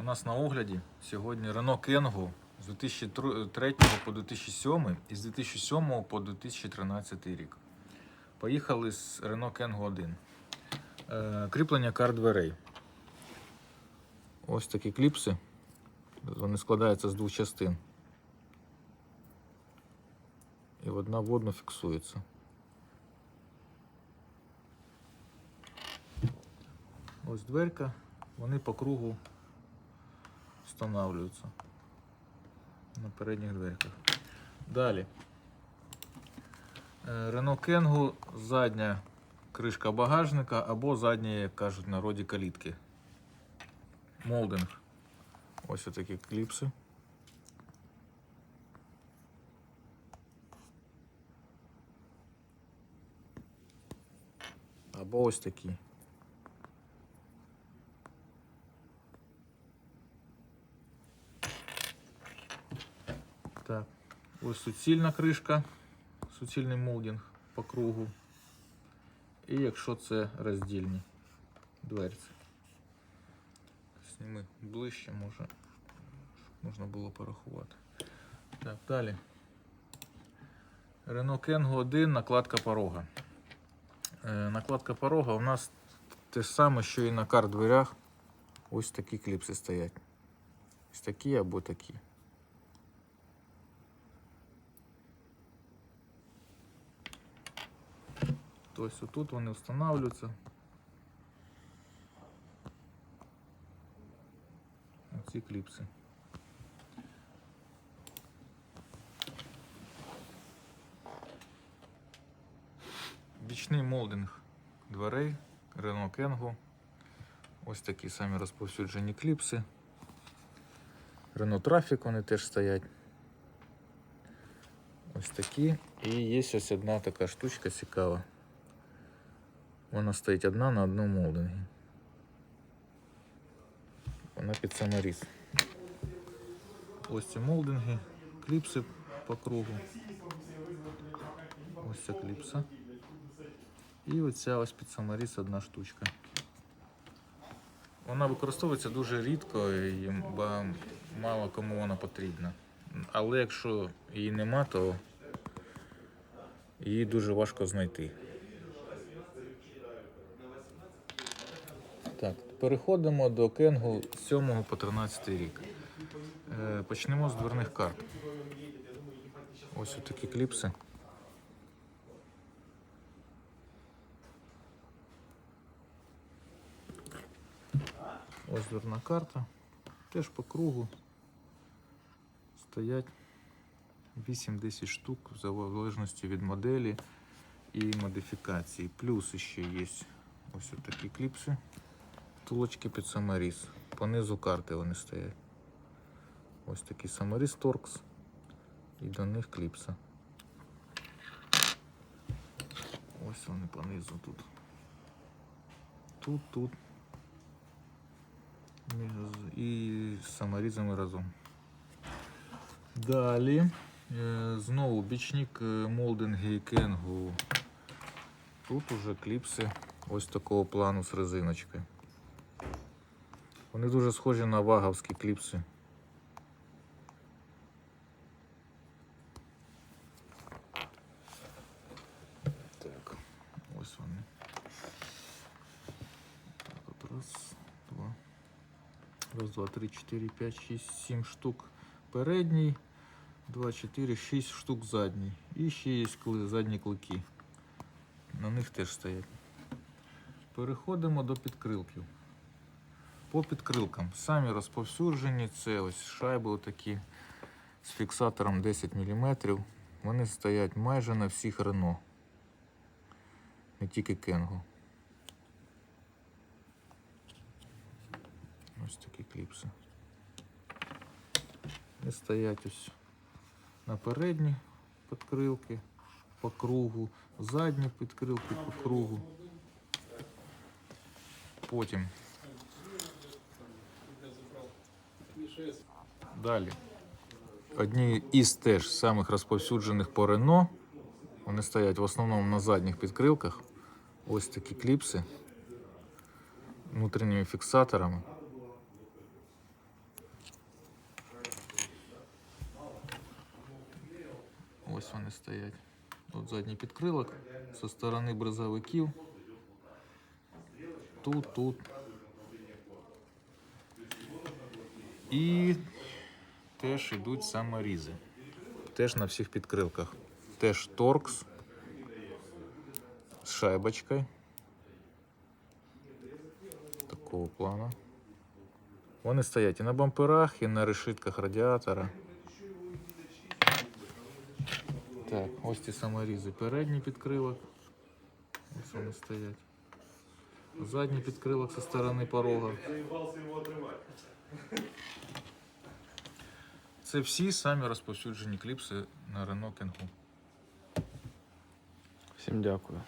У нас на огляді сьогодні Renault Kangoo з 2003 по 2007 і з 2007 по 2013 рік. Поїхали з Renault Kangoo 1. Е, Кріплення кар дверей. Ось такі кліпси. Вони складаються з двох частин. І одна в одну фіксується. Ось дверка, вони по кругу встановлюються на передніх дверках. Далі. Е, Renault Kangoo задня кришка багажника або задня, як кажуть в народі, калітки. Молдинг. Ось отакі кліпси. Або ось такі. Так, ось суцільна кришка, суцільний молдинг по кругу. І якщо це роздільні дверці. Сніми ближче, може, щоб можна було порахувати. Так, далі. Renault Kangoo 1, накладка порога. Е, накладка порога у нас те ж саме, що і на кар дверях. Ось такі кліпси стоять. Ось такі або такі. Тобто тут вони встановлюються. Ці кліпси. Бічний молдинг дверей Renault Kangoo. Ось такі самі розповсюджені кліпси. Renault Traffic вони теж стоять. Ось такі. І є ось одна така штучка цікава. Вона стоїть одна на одному молдингі. Вона під саморіз. Ось ці молдинги, кліпси по кругу. Ось ця кліпса. І оця ось під саморіз одна штучка. Вона використовується дуже рідко і мало кому вона потрібна. Але якщо її нема, то її дуже важко знайти. Так, переходимо до Кенгу з 7 по 13 рік. Е, Почнемо з дверних карт. Ось такі кліпси. Ось дверна карта. Теж по кругу стоять 8-10 штук в залежності від моделі і модифікації. Плюс ще є ось такі кліпси. Втулочки під саморіз. По низу карти вони стоять. Ось такий саморіз торкс. І до них кліпса. Ось вони по низу тут. Тут, тут. І з саморізами разом. Далі. е, Знову бічник е, молдинги і кенгу. Тут уже кліпси ось такого плану з резиночкою. Вони дуже схожі на ваговські кліпси. Так, ось вони. Так, от раз, два. Раз, два, три, чотири, п'ять, шість, сім штук передній. Два, чотири, шість штук задній. І ще є задні клики. На них теж стоять. Переходимо до підкрилків. По підкрилкам. Самі розповсюджені, це ось шайби такі з фіксатором 10 мм. Вони стоять майже на всіх Рено. Не тільки Кенго. Ось такі кліпси. І стоять ось на передні підкрилки по кругу, задні підкрилки по кругу. Потім Далі. Одні із теж самих розповсюджених по Рено. Вони стоять в основному на задніх підкрилках. Ось такі кліпси внутрішніми фіксаторами. Ось вони стоять. Тут задній підкрилок, зі сторони бризовиків. Тут, тут. І теж йдуть саморізи. Теж на всіх підкрилках. Теж торкс з шайбочкою. Такого плану. Вони стоять і на бамперах, і на решітках радіатора. Так, ось ці саморізи. Передній підкрилок. Ось вони стоять. Задній підкрилок зі сторони порога. Це всі самі розповсюджені кліпси на Renault Kangoo. Всім дякую.